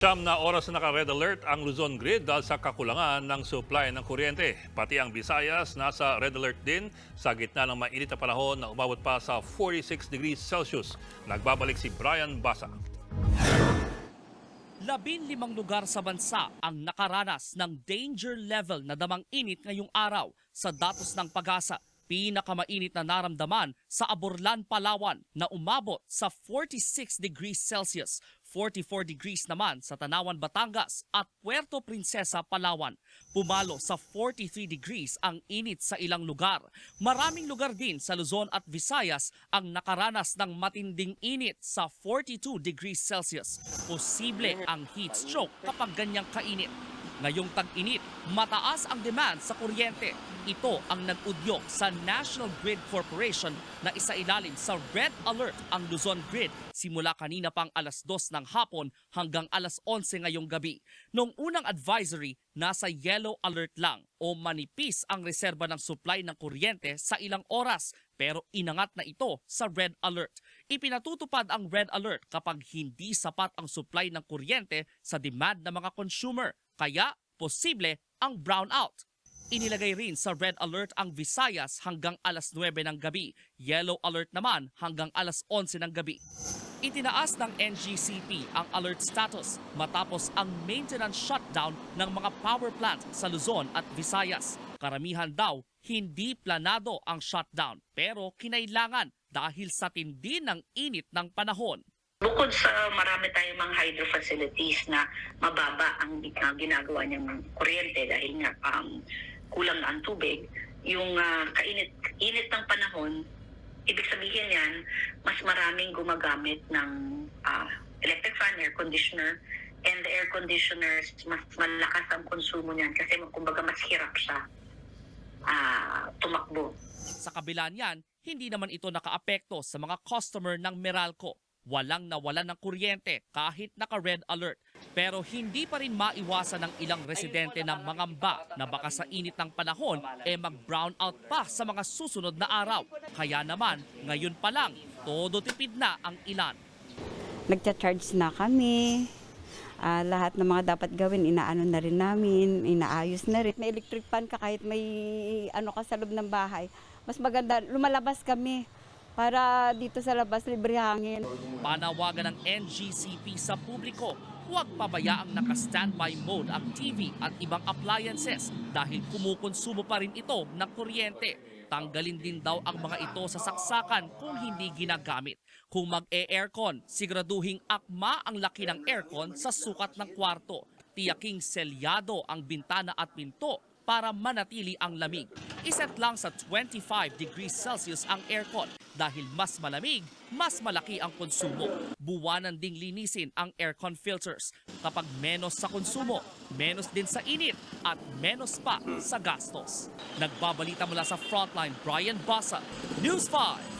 Siyam na oras na naka-red alert ang Luzon Grid dahil sa kakulangan ng supply ng kuryente. Pati ang Visayas nasa red alert din sa gitna ng mainit na panahon na umabot pa sa 46 degrees Celsius. Nagbabalik si Brian Basa. Labin limang lugar sa bansa ang nakaranas ng danger level na damang init ngayong araw sa datos ng pag-asa. Pinakamainit na naramdaman sa Aborlan, Palawan na umabot sa 46 degrees Celsius. 44 degrees naman sa Tanawan, Batangas at Puerto Princesa, Palawan. Pumalo sa 43 degrees ang init sa ilang lugar. Maraming lugar din sa Luzon at Visayas ang nakaranas ng matinding init sa 42 degrees Celsius. Posible ang heat stroke kapag ganyang kainit. Ngayong tag-init, mataas ang demand sa kuryente. Ito ang nag-udyok sa National Grid Corporation na isailalim sa Red Alert ang Luzon Grid simula kanina pang alas 2 ng hapon hanggang alas 11 ngayong gabi. Noong unang advisory, nasa yellow alert lang o manipis ang reserba ng supply ng kuryente sa ilang oras pero inangat na ito sa red alert. Ipinatutupad ang red alert kapag hindi sapat ang supply ng kuryente sa demand ng mga consumer. Kaya posible ang brownout. Inilagay rin sa red alert ang Visayas hanggang alas 9 ng gabi. Yellow alert naman hanggang alas 11 ng gabi. Itinaas ng NGCP ang alert status matapos ang maintenance shutdown ng mga power plant sa Luzon at Visayas. Karamihan daw hindi planado ang shutdown pero kinailangan dahil sa tindi ng init ng panahon. Bukod sa marami tayong mga hydro facilities na mababa ang uh, ginagawa niyang kuryente dahil nga um, kulang ang tubig, yung uh, kainit init ng panahon, ibig sabihin yan, mas maraming gumagamit ng uh, electric fan, air conditioner, and the air conditioners, mas malakas ang konsumo niyan kasi kumbaga mas hirap siya uh, tumakbo. Sa kabila niyan, hindi naman ito nakaapekto sa mga customer ng Meralco. Walang nawalan ng kuryente kahit naka-red alert. Pero hindi pa rin maiwasan ng ilang residente ng mangamba na baka sa init ng panahon e mag-brownout pa sa mga susunod na araw. Kaya naman, ngayon pa lang, todo tipid na ang ilan. nagcha-charge na kami. Ah, lahat ng mga dapat gawin, inaano na rin namin, inaayos na rin. May electric fan ka kahit may ano ka sa loob ng bahay. Mas maganda, lumalabas kami para dito sa labas libre hangin. Panawagan ng NGCP sa publiko, huwag pabayaang naka-standby mode ang TV at ibang appliances dahil kumukonsumo pa rin ito ng kuryente. Tanggalin din daw ang mga ito sa saksakan kung hindi ginagamit. Kung mag-e-aircon, siguraduhing akma ang laki ng aircon sa sukat ng kwarto. Tiyaking selyado ang bintana at pinto para manatili ang lamig. Iset lang sa 25 degrees Celsius ang aircon dahil mas malamig, mas malaki ang konsumo. Buwanan ding linisin ang aircon filters. Kapag menos sa konsumo, menos din sa init at menos pa sa gastos. Nagbabalita mula sa Frontline, Brian Basa, News 5.